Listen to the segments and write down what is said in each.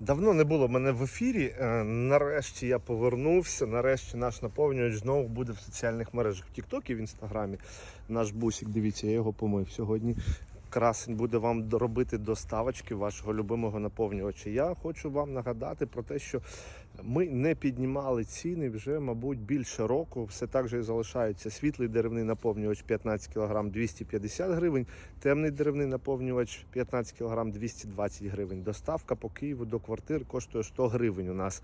Давно не було мене в ефірі. Е, Нарешті я повернувся. Нарешті наш наповнювач знову буде в соціальних мережах. В Тіктокі, в інстаграмі. Наш бусик, дивіться, я його помив сьогодні. Красень буде вам робити доставочки вашого любимого наповнювача. Я хочу вам нагадати про те, що ми не піднімали ціни вже, мабуть, більше року. Все так же і залишається. Світлий деревний наповнювач 15 кг 250 гривень, темний деревний наповнювач 15 кг 220 гривень. Доставка по Києву до квартир коштує 100 гривень. У нас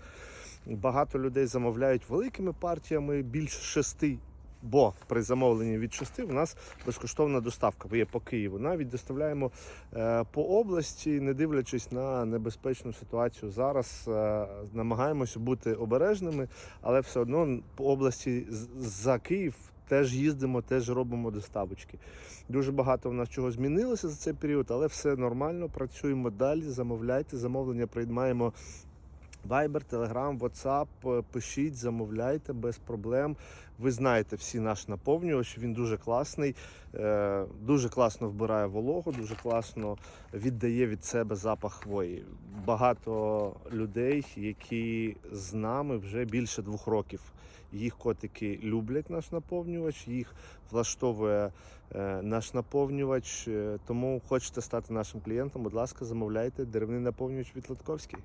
багато людей замовляють великими партіями більше шести. Бо при замовленні від 6 у нас безкоштовна доставка є по Києву. Навіть доставляємо е, по області, не дивлячись на небезпечну ситуацію зараз. Е, намагаємося бути обережними, але все одно по області за Київ. Теж їздимо, теж робимо доставочки. Дуже багато в нас чого змінилося за цей період, але все нормально. Працюємо далі. Замовляйте, замовлення приймаємо Viber, Telegram, WhatsApp, е, пишіть, замовляйте без проблем. Ви знаєте всі наш наповнювач, він дуже класний, е, дуже класно вбирає вологу, дуже класно віддає від себе запах хвої. Багато людей, які з нами вже більше двох років. Їх котики люблять наш наповнювач, їх влаштовує е, наш наповнювач. Тому хочете стати нашим клієнтом, будь ласка, замовляйте деревний наповнювач від Латковський.